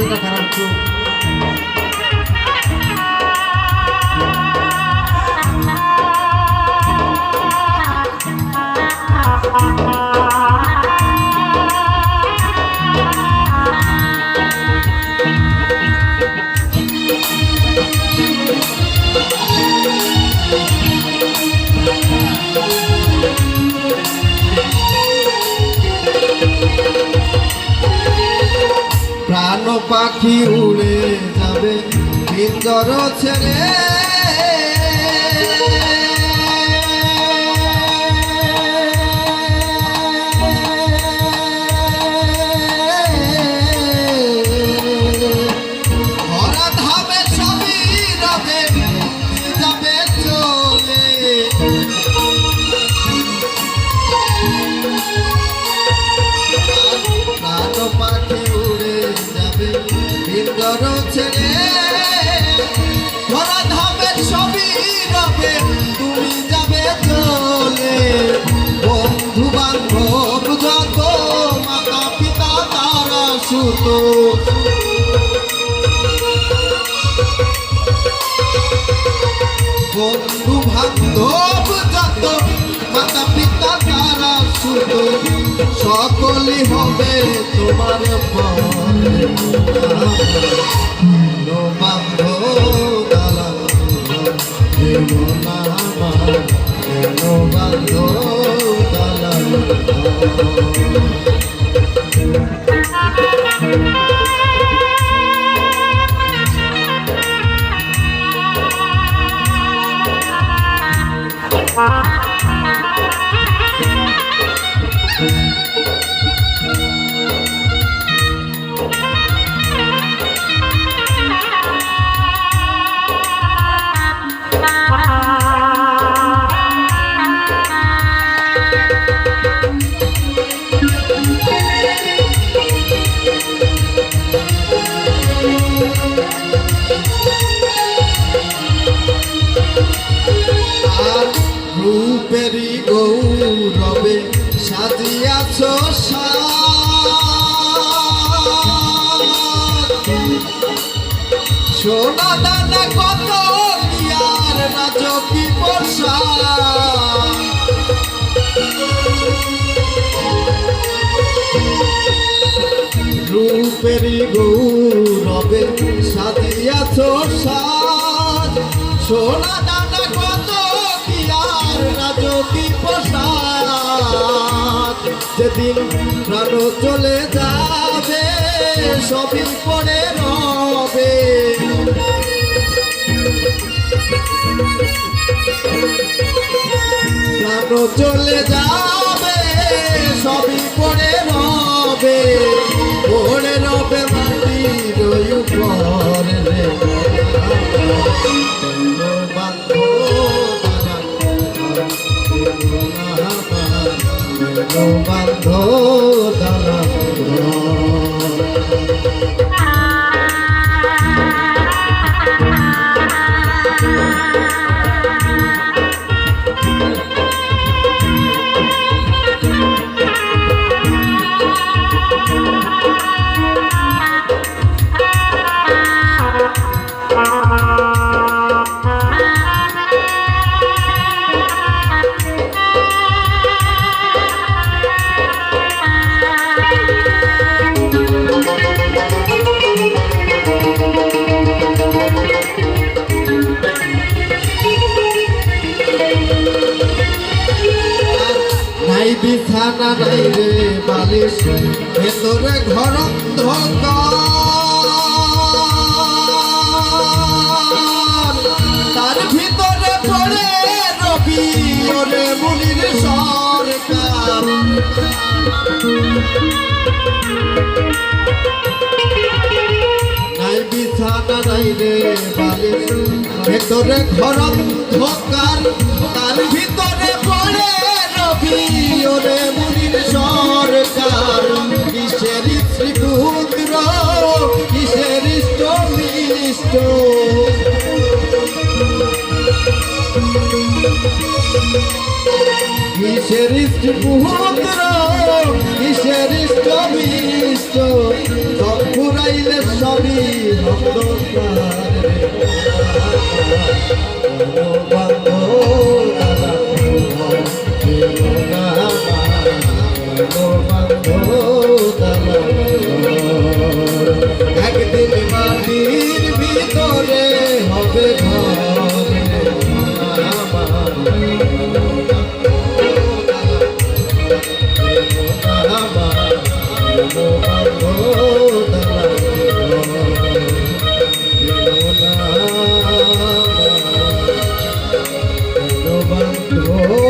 শরীরটা খারাপ একটু প্রাণ পাখি উড়ে যাবে। ইন্দর ছেড়ে সুত বন্ধু বান্ধব যত মাতা পিতা তারা সুত সকলই হবে তোমার পরে বান্ধ সোনা দানা কত ইয়ার রাজকি পোষা রূপেরই গৌরবে সাজিয়াছ সাজ। সোনা দানা কত আর রাজকি পোশাক যেদিন প্রাণ চলে যাবে সবই পরে রবে। প্রাণ চলে যাবে বান্ধ দানা নাই বিছানা নাই রে বালিশ, ভেতরে ঘর তার ভিতরে পড়ে রবি ওরে মুনির সরকার। নাই বিছানা নাই রে বালিশ, ভেতরে ঘর তার ভিতরে সরকার কিসের শ্রীপুত্র কিসের ইষ্ট মিষ্ট কিসের পুত্র কিসের ইষ্ট মিষ্ট সব ফুরাইলে সব 오.